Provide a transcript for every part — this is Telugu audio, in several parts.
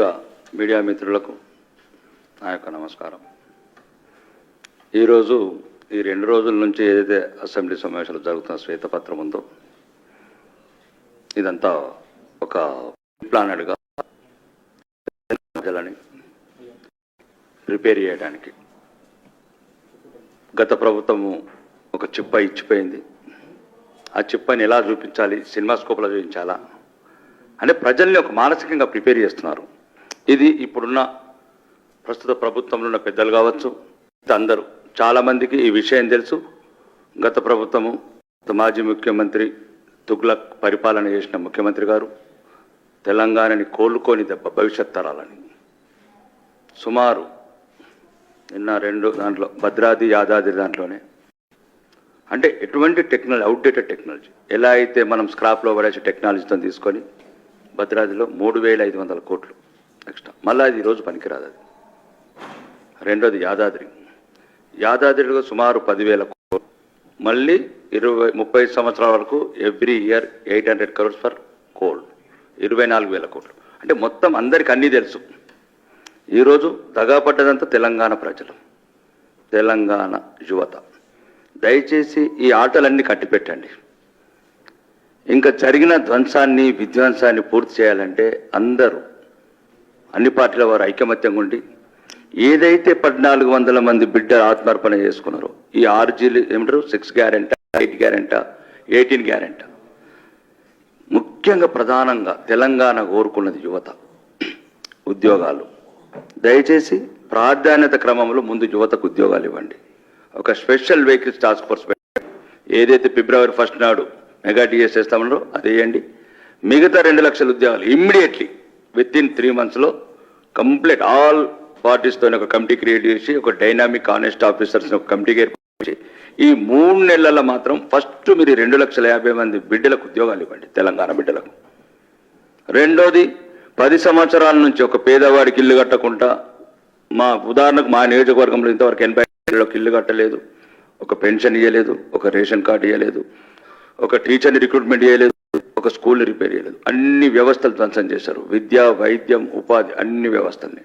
మీడియా మిత్రులకు నా యొక్క నమస్కారం. ఈరోజు ఈ రెండు రోజుల నుంచి ఏదైతే అసెంబ్లీ సమావేశాలు జరుగుతున్న శ్వేతపత్రం ఉందో ఇదంతా ఒక ప్లానెడ్గా ప్రజలని ప్రిపేర్ చేయడానికి. గత ప్రభుత్వము ఒక చిప్ప ఇచ్చిపోయింది. ఆ చిప్పని ఎలా చూపించాలి? సినిమా స్కోప్లో చూపించాలా? అంటే ప్రజల్ని ఒక మానసికంగా ప్రిపేర్ చేస్తున్నారు. ఇది ఇప్పుడున్న ప్రస్తుత ప్రభుత్వంలో ఉన్న పెద్దలు కావచ్చు అందరూ. చాలామందికి ఈ విషయం తెలుసు. గత ప్రభుత్వము మాజీ ముఖ్యమంత్రి తుగ్లక్ పరిపాలన చేసిన ముఖ్యమంత్రి గారు తెలంగాణని కోలుకొని దెబ్బ భవిష్యత్ తరాలని. సుమారు నిన్న రెండు దాంట్లో భద్రాది యాదాద్రి దాంట్లోనే. అంటే ఎటువంటి టెక్నాలజీ అవుట్డేటెడ్ టెక్నాలజీ. ఎలా అయితే మనం స్క్రాప్లో పడేసే టెక్నాలజీతో తీసుకొని భద్రాద్రిలో మూడు వేల ఐదు వందల కోట్లు నెక్స్ట్ మళ్ళీ అది ఈరోజు పనికిరాదు అది. రెండోది యాదాద్రి. యాదాద్రిలో సుమారు పదివేల కోట్లు. మళ్ళీ ఇరవై ముప్పై సంవత్సరాల వరకు every year eight hundred crores for cold ఇరవై నాలుగు వేల కోట్లు. అంటే మొత్తం అందరికి అన్నీ తెలుసు. ఈరోజు దగాపడ్డదంతా తెలంగాణ ప్రజలు. తెలంగాణ యువత. దయచేసి ఈ ఆటలన్నీ కట్టిపెట్టండి. ఇంకా జరిగిన ధ్వంసాన్ని విధ్వంసాన్ని పూర్తి చేయాలంటే అందరూ అన్ని పార్టీల వారు ఐకమత్యంగా ఉండి ఏదైతే పద్నాలుగు వందల మంది బిడ్డలు ఆత్మార్పణ చేసుకున్నారో ఈ ఆర్జీలు ఏమంటారు? సిక్స్ గ్యారెంటా ఎయిట్ గ్యారెంటా ఎయిటీన్ గ్యారెంటా ముఖ్యంగా ప్రధానంగా తెలంగాణ కోరుకున్నది యువత ఉద్యోగాలు. దయచేసి ప్రాధాన్యత క్రమంలో ముందు యువతకు ఉద్యోగాలు ఇవ్వండి. ఒక స్పెషల్ వెహికల్స్ టాస్క్ ఫోర్స్ ఏదైతే ఫిబ్రవరి ఫస్ట్ నాడు మెగా డిఎస్ చేస్తామన్నారో అది వేయండి మిగతా రెండు లక్షల ఉద్యోగాలు ఇమ్మీడియట్లీ విత్ ఇన్ త్రీ మంత్స్లో కంప్లీట్ ఆల్ పార్టీస్తో ఒక కమిటీ క్రియేట్ చేసి ఒక డైనామిక్ ఆనెస్ట్ ఆఫీసర్స్ని ఒక కమిటీకి ఏర్పరిచి ఈ మూడు నెలల మాత్రం ఫస్ట్ మీరు రెండు లక్షల యాభై మంది బిడ్డలకు ఉద్యోగాలు ఇవ్వండి తెలంగాణ బిడ్డలకు. రెండోది పది సంవత్సరాల నుంచి ఒక పేదవాడికి ఇల్లు కట్టకుండా మా ఉదాహరణకు మా నియోజకవర్గంలో ఇంతవరకు ఎనభై ఏళ్ళకి ఇల్లు కట్టలేదు ఒక పెన్షన్ ఇవ్వలేదు ఒక రేషన్ కార్డు ఇవ్వలేదు ఒక టీచర్ని రిక్రూట్మెంట్ చేయలేదు ఒక స్కూల్ రిపేర్ చేయలేదు. అన్ని వ్యవస్థలు ధ్వంసం చేశారు. విద్య వైద్యం ఉపాధి అన్ని వ్యవస్థల్ని.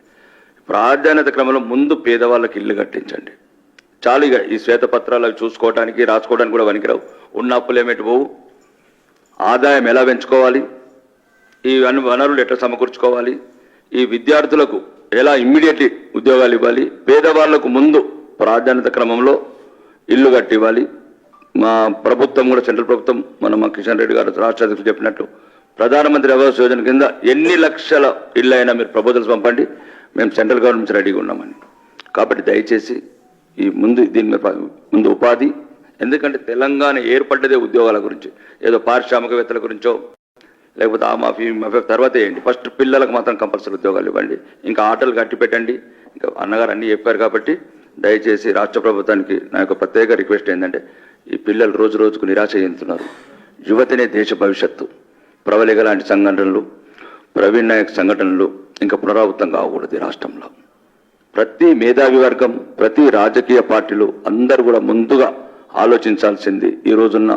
ప్రాధాన్యత క్రమంలో ముందు పేదవాళ్ళకి ఇల్లు కట్టించండి. చాలు ఈ శ్వేతపత్రాలు అవి చూసుకోవడానికి రాసుకోవడానికి కూడా పనికిరావు. ఉన్న అప్పులు ఏమిటి పోవు ఆదాయం ఎలా పెంచుకోవాలి? ఈ వనరులు ఎట్లా సమకూర్చుకోవాలి? ఈ విద్యార్థులకు ఎలా ఇమ్మీడియట్లీ ఉద్యోగాలు ఇవ్వాలి? పేదవాళ్ళకు ముందు ప్రాధాన్యత క్రమంలో ఇల్లు కట్టివ్వాలి. మా ప్రభుత్వం కూడా సెంట్రల్ ప్రభుత్వం మన మా కిషన్ రెడ్డి గారు రాష్ట్ర అధ్యక్షులు చెప్పినట్టు ప్రధానమంత్రి ఆవాస్ యోజన కింద ఎన్ని లక్షల ఇల్లు అయినా మీరు ప్రపోజల్స్ పంపండి మేము సెంట్రల్ గవర్నమెంట్ నుంచి రెడీగా ఉన్నామని కాబట్టి దయచేసి ఈ ముందు దీని మీద ముందు ఉపాధి ఎందుకంటే తెలంగాణ ఏర్పడ్డదే ఉద్యోగాల గురించి ఏదో పారిశ్రామికవేత్తల గురించో లేకపోతే ఆ మాఫీ మాఫీ తర్వాత వేయండి. ఫస్ట్ పిల్లలకు మాత్రం కంపల్సరీ ఉద్యోగాలు ఇవ్వండి. ఇంకా ఆటలు కట్టి పెట్టండి. ఇంకా అన్నగారు అన్నీ చెప్పారు కాబట్టి దయచేసి రాష్ట్ర ప్రభుత్వానికి నా యొక్క ప్రత్యేక రిక్వెస్ట్ ఏంటంటే ఈ పిల్లలు రోజు రోజుకు నిరాశ చెందుతున్నారు. యువతనే దేశ భవిష్యత్తు ప్రవళిక లాంటి సంఘటనలు ప్రవీణ్ నాయక్ సంఘటనలు ఇంకా పునరావృతం కాకూడదు ఈ రాష్ట్రంలో. ప్రతి మేధావి వర్గం ప్రతి రాజకీయ పార్టీలు అందరూ కూడా ముందుగా ఆలోచించాల్సింది ఈ రోజున్న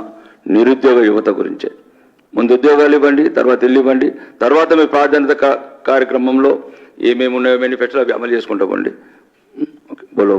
నిరుద్యోగ యువత గురించే. ముందు ఉద్యోగాలు ఇవ్వండి తర్వాత ఇల్లు ఇవ్వండి తర్వాత మీ ప్రాధాన్యత కార్యక్రమంలో ఏమేమి ఉన్నాయో మేనిఫెస్టో అవి అమలు చేసుకుంటామండి ఓకే బోలో